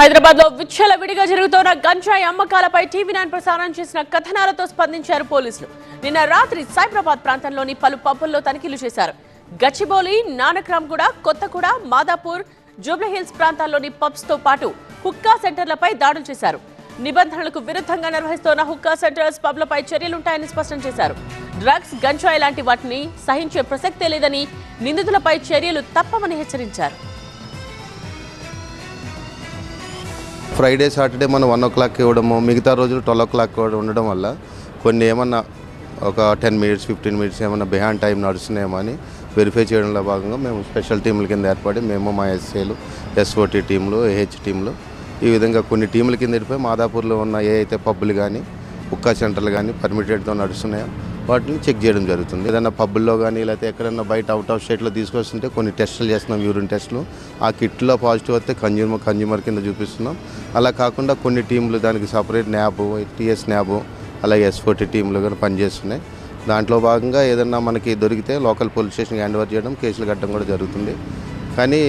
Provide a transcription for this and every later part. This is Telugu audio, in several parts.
హైదరాబాద్లో విచ్చల విడిగా జరుగుతున్న గంజాయి అమ్మకాలపై టీవీ నైన్ ప్రసారం చేసిన కథనాలతో స్పందించారు పోలీసులు. నిన్న రాత్రి సైబరాబాద్ ప్రాంతంలోని పలు పబ్బుల్లో తనిఖీలు చేశారు. గచ్చిబౌలి నానక్రామ్గూడ కొత్తగూడ మాదాపూర్ జూబ్లీహిల్స్ ప్రాంతాల్లోని పబ్స్తో పాటు హుక్కా సెంటర్లపై దాడులు చేశారు. నిబంధనలకు విరుద్ధంగా నిర్వహిస్తున్న హుక్కా సెంటర్స్ పబ్లపై చర్యలుంటాయని స్పష్టం చేశారు. డ్రగ్స్ గంజాయి లాంటి వాటిని సహించే ప్రసక్తే లేదని నిందితులపై చర్యలు తప్పమని హెచ్చరించారు. ఫ్రైడే సాటర్డే మనం వన్ ఓ క్లాక్ ఇవ్వడము మిగతా రోజులు ట్వెల్వ్ ఓ క్లాక్ ఉండడం వల్ల కొన్ని ఏమన్నా ఒక టెన్ మినిట్స్ ఫిఫ్టీన్ మినిట్స్ ఏమైనా బిహాండ్ టైం నడుస్తున్నాయేమో అని వెరిఫై చేయడంలో భాగంగా మేము స్పెషల్ టీంల కింద ఏర్పడి మేము మా ఎస్ఏలు ఎస్ఓటీ టీంలు ఏహెచ్ టీంలు ఈ విధంగా కొన్ని టీంల కింద వెళ్ళిపోయి మాదాపూర్లో ఉన్న ఏ అయితే పబ్బులు కానీ ఉక్కా సెంటర్లు కానీ పర్మిటెడ్తో నడుస్తున్నాయో? వాటిని చెక్ చేయడం జరుగుతుంది. ఏదైనా పబ్బుల్లో కానీ లేకపోతే ఎక్కడైనా బయట అవుట్ ఆఫ్ స్టేట్లో తీసుకొస్తుంటే కొన్ని టెస్టులు చేస్తున్నాం యూరిన్ టెస్టులు. ఆ కిట్లో పాజిటివ్ వస్తే కన్జ్యూమర్ కన్జ్యూమర్ కింద చూపిస్తున్నాం. అలా కాకుండా కొన్ని టీంలు దానికి సపరేట్ న్యాబ్ టీఎస్ న్యాబ్ అలాగే ఎస్ఫోర్టీ టీంలు కానీ పనిచేస్తున్నాయి. దాంట్లో భాగంగా ఏదన్నా మనకి దొరికితే లోకల్ పోలీస్ స్టేషన్కి హ్యాండ్ ఓవర్ చేయడం కేసులు కట్టడం కూడా జరుగుతుంది. కానీ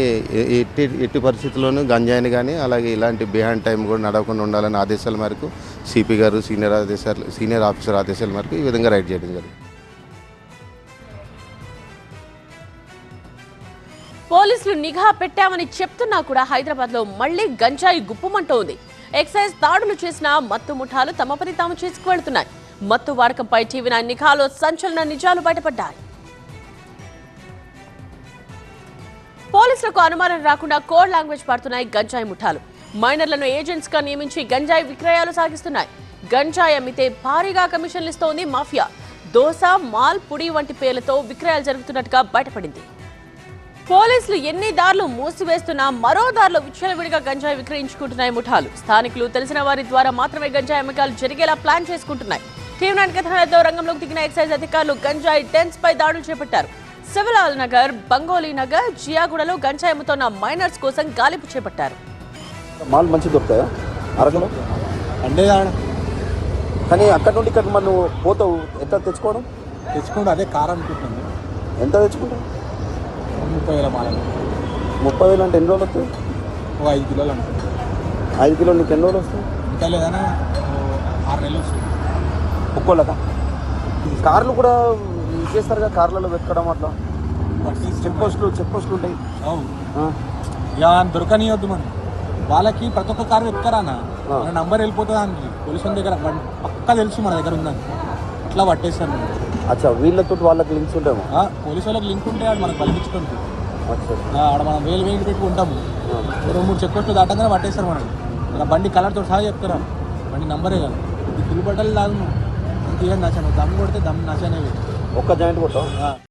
ఎట్టి ఎట్టి పరిస్థితుల్లోనూ గంజాయిని కానీ అలాగే ఇలాంటి బిహాండ్ టైం కూడా నడవకుండా ఉండాలని ఆదేశాల మేరకు సిపి గారు సీనియర్ ఆదేశాలు సీనియర్ ఆఫీసర్ ఆదేశాల మేరకు ఈ విధంగా రైడ్ చేయడం జరిగింది. పోలీసులు నిఘా పెట్టామని చెప్తున్నా కూడా హైదరాబాద్లో మళ్ళీ గంజాయి గుప్పమంటోంది. ఎక్సైజ్ దాడులు చేసిన మత్తు ముఠాలు తమ పని తాము చేసుకువెళ్తున్నాయి. మత్తు వాడకంపై టీవీ నైన్ నిఘాలో సంచలన నిజాలు బయటపడ్డాయి. పోలీసులకు అనుమానం రాకుండా కోడ్ లాంగ్వేజ్ పాడుతున్నాయి గంజాయి ముఠాలు. మైనర్లను ఏజెంట్స్గా నియమించి గంజాయి విక్రయాలు సాగిస్తున్నాయి. గంజాయి అమ్మితే భారీగా కమిషన్లు ఇస్తోంది మాఫియా. దోస మాల్ పుడి వంటి పేర్లతో విక్రయాలు జరుగుతున్నట్టుగా బయటపడింది. పోలీసులు ఎన్ని దారులు మూసివేస్తున్నా మరో దారిలో విచ్చలవిడిగా గంజాయి విక్రయించుకుంటున్నాయి ముఠాలు. స్థానికులు తెలిసిన వారి ద్వారా మాత్రమే గంజాయి అమ్మకాలు జరిగేలా ప్లాన్ చేసుకుంటున్నాయి. టీం కథనాలతో రంగంలోకి దిగిన ఎక్సైజ్ అధికారులు గంజాయి టెన్స్ పై దాడులు చేపట్టారు. శివలాల్ నగర్ బంగోలీ నగర్ జియాగూడలో గంజాయి అమ్ముతున్న మైనర్స్ కోసం గాలింపు చేపట్టారు. మాల్ మంచి దొరుకుతాయా? అరకులో? అంటే కానీ అక్కడ నుండి ఇక్కడ మనం పోతావు. ఎంత తెచ్చుకోవడం? తెచ్చుకుంటే అదే కార్ అనుకుంటున్నాను. ఎంత తెచ్చుకుంటావు? ముప్పై వేల మాల ముప్పై వేలు అంటే ఎన్ని రోజులు వస్తాయి? ఒక ఐదు కిలోలు అనుకుంటున్నాను. ఐదు కిలోలు నీకు ఎన్ని రోజులు వస్తాయి? ఇంకా లేదన్నా ఆరు నెలలు వస్తుంది ఒక్కోళ్ళక? కార్లు కూడా చేస్తారు కదా కార్లలో వెతకడం అట్లా? చెక్ పోస్టులు చెక్ పోస్టులు ఉంటాయి. ఇక దొరకనియొద్దు మనం వాళ్ళకి ప్రతి ఒక్క కారు వెతుకారన్న ఆ. మన నంబర్ వెళ్ళిపోతుంది దానికి. పోలీసు దగ్గర పక్కా తెలుసు మన దగ్గర ఉందని. అట్లా పట్టేస్తారు మనం అచ్చా వీళ్ళతో వాళ్ళకి లింక్స్ ఉంటాము ఆ, పోలీసు వాళ్ళకి లింక్ ఉంటే ఆడు మనకు బలిపించుకుంటుంది ఆడ మనం వేలు వేలు పెట్టి ఉంటాము రెండు మూడు చెక్ పోస్టులు దాటంగానే పట్టేస్తారు మనం మన బండి కలర్తో సహా చెప్తారా? బండి నంబరే కదా. ఇది ఫుల్ బట్టలు లాగు తీయని నచ్చాను? దమ్ కొడితే దమ్ నచ్చనేవి. ఒక్క జాయింట్ కొట్టావు?